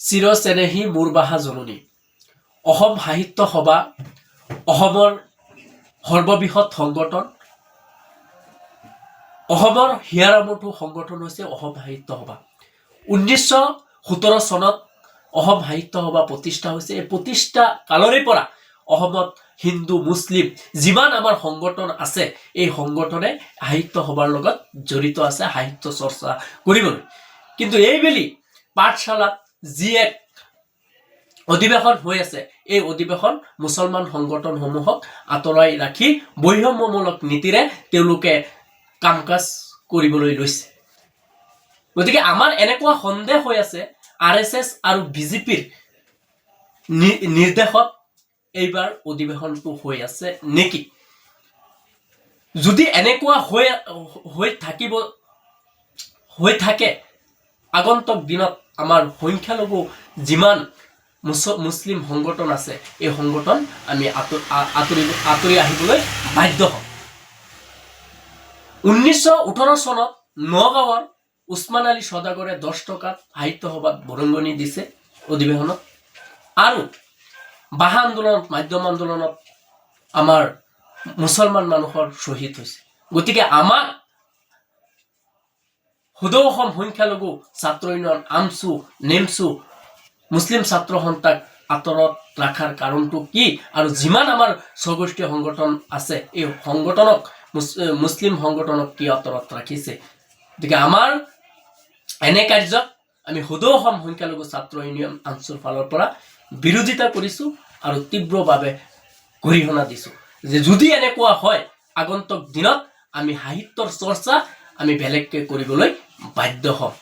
চিৰচেনেহী মোৰ বাহা জননী। অসম সাহিত্য সভা অসমৰ সৰ্ববৃহৎ সংগঠন অসমৰ হিয়াৰামঠু সংগঠন হৈছে অসম সাহিত্য সভা। ঊনৈছশ সোতৰ চনত অসম সাহিত্য সভা প্ৰতিষ্ঠা হৈছে। এই প্ৰতিষ্ঠা কালৰে পৰা অসমত হিন্দু, মুছলিম, যিমান আমাৰ সংগঠন আছে, এই সংগঠনে সাহিত্য সভাৰ লগত জড়িত আছে, সাহিত্য চৰ্চা কৰিবলৈ। কিন্তু এইবেলি পাঠশালাত যি এক অধিৱেশন হৈ আছে, এই অধিৱেশন মুছলমান সংগঠনসমূহক আঁতৰাই ৰাখি বৈষম্যমূলক নীতিৰে তেওঁলোকে কাম কাজ কৰিবলৈ লৈছে। গতিকে আমাৰ এনেকুৱা সন্দেহ হৈ আছে, আৰ এছ এছ আৰু বিজেপিৰ নিৰ্দেশত এইবাৰ অধিৱেশনটো হৈ আছে নেকি? যদি এনেকুৱা হৈ হৈ থাকিব, হৈ থাকে, আগন্তুক দিনত আমাৰ সংখ্যালঘু যিমান মুছলিম সংগঠন আছে, এই সংগঠন আমি আঁতৰি আঁতৰি আহিবলৈ বাধ্য হ'ম। ঊনৈছশ ওঠৰ চনত নগাঁৱৰ উছমান আলী সদাগৰে দহ টকাত সাহিত্য সভাত বৰঙণি দিছে অধিৱেশনত। আৰু বাহা আন্দোলনত, মাধ্যম আন্দোলনত আমাৰ মুছলমান মানুহৰ শ্বহীদ হৈছে। গতিকে আমাক সদৌ অসম সংখ্যালঘু ছাত্ৰ ইউনিয়ন আমচু নেমচু মুছলিম ছাত্ৰ সন্থাক আঁতৰত ৰখাৰ কাৰণটো কি আৰু যিমান আমাৰ স্বগোষ্ঠীয় সংগঠন আছে, এই সংগঠনক, মুছ- মুছলিম সংগঠনক কি আঁতৰত ৰাখিছে? গতিকে আমাৰ এনে কাৰ্যক আমি সদৌ অসম সংখ্যালঘু ছাত্ৰ ইউনিয়ন আঞ্চুৰ ফালৰ পৰা বিৰোধিতা কৰিছোঁ আৰু তীব্ৰভাৱে গৰিহণা দিছোঁ। যে যদি এনেকুৱা হয়, আগন্তুক দিনত আমি সাহিত্যৰ চৰ্চা আমি বেলেগকৈ কৰিবলৈ বাধ্য হ'ম।